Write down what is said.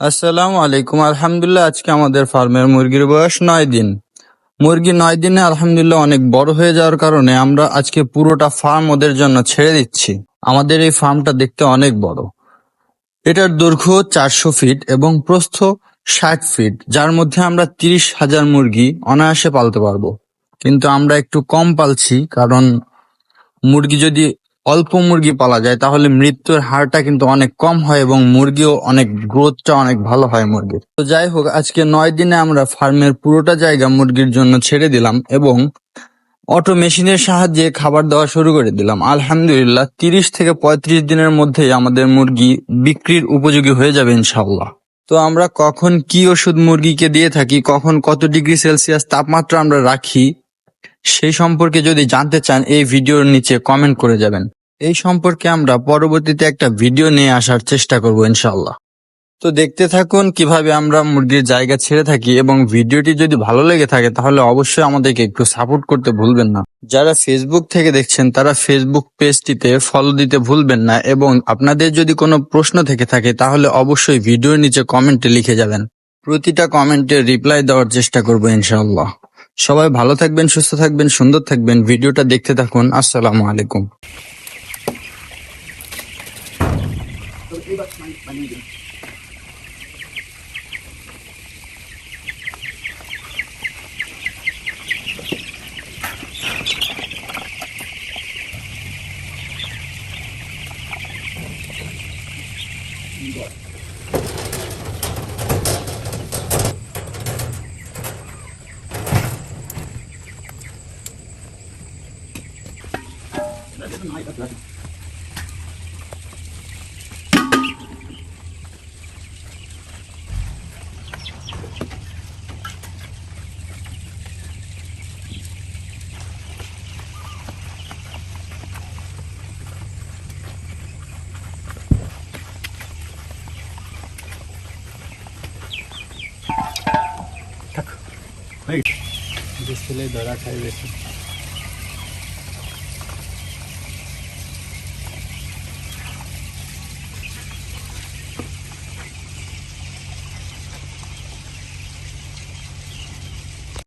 আসসালামু আলাইকুম। আলহামদুলিল্লাহ, আজকে আমাদের ফার্মের মুরগির বয়স নয় দিন। মুরগি নয় দিনে আলহামদুলিল্লাহ অনেক বড় হয়ে যাওয়ার কারণে আমরা আজকে পুরোটা ফার্ম ওদের জন্য ছেড়ে দিচ্ছি। আমাদের এই ফার্মটা দেখতে অনেক বড়। এটার দৈর্ঘ্য চারশো ফিট এবং প্রস্থ ষাট ফিট, যার মধ্যে আমরা তিরিশ হাজার মুরগি অনায়াসে পালতে পারব। কিন্তু আমরা একটু কম পালছি, কারণ মুরগি যদি অল্প মুরগি পালা যায়, তাহলে মৃত্যুর হারটা কিন্তু অনেক কম হয় এবং মুরগিও অনেক গ্রোথটা অনেক ভালো হয় মুরগির। তো যাই হোক, আজকে নয় দিনে আমরা ফার্মের পুরোটা জায়গা মুরগির জন্য ছেড়ে দিলাম এবং অটো মেশিনের সাহায্যে খাবার দেওয়া শুরু করে দিলাম। আলহামদুলিল্লাহ, তিরিশ থেকে পঁয়ত্রিশ দিনের মধ্যেই আমাদের মুরগি বিক্রির উপযোগী হয়ে যাবে ইনশাল্লাহ তো আমরা কখন কি ওষুধ মুরগিকে দিয়ে থাকি, কখন কত ডিগ্রি সেলসিয়াস তাপমাত্রা আমরা রাখি, সেই সম্পর্কে যদি জানতে চান, এই ভিডিওর নিচে কমেন্ট করে যাবেন। এই সম্পর্কে আমরা পরবর্তীতে একটা ভিডিও নিয়ে আসার চেষ্টা করব ইনশাল্লাহ তো দেখতে থাকুন কীভাবে আমরা মুরগির জায়গা ছেড়ে থাকি এবং ভিডিওটি যদি ভালো লেগে থাকে তাহলে অবশ্যই আমাদেরকে একটু সাপোর্ট করতে ভুলবেন না। যারা ফেসবুক থেকে দেখছেন, তারা ফেসবুক পেজটিতে ফলো দিতে ভুলবেন না এবং আপনাদের যদি কোনো প্রশ্ন থেকে থাকে তাহলে অবশ্যই ভিডিওর নিচে কমেন্টে লিখে যাবেন। প্রতিটা কমেন্টে রিপ্লাই দেওয়ার চেষ্টা করব ইনশাআল্লাহ। সবাই ভালো থাকবেন, সুস্থ থাকবেন, সুন্দর থাকবেন। ভিডিওটা দেখতে থাকুন। আসসালামু আলাইকুম। So, ibat ng panigid. That's a night of blood. ছেলে ধরা খাই বেশি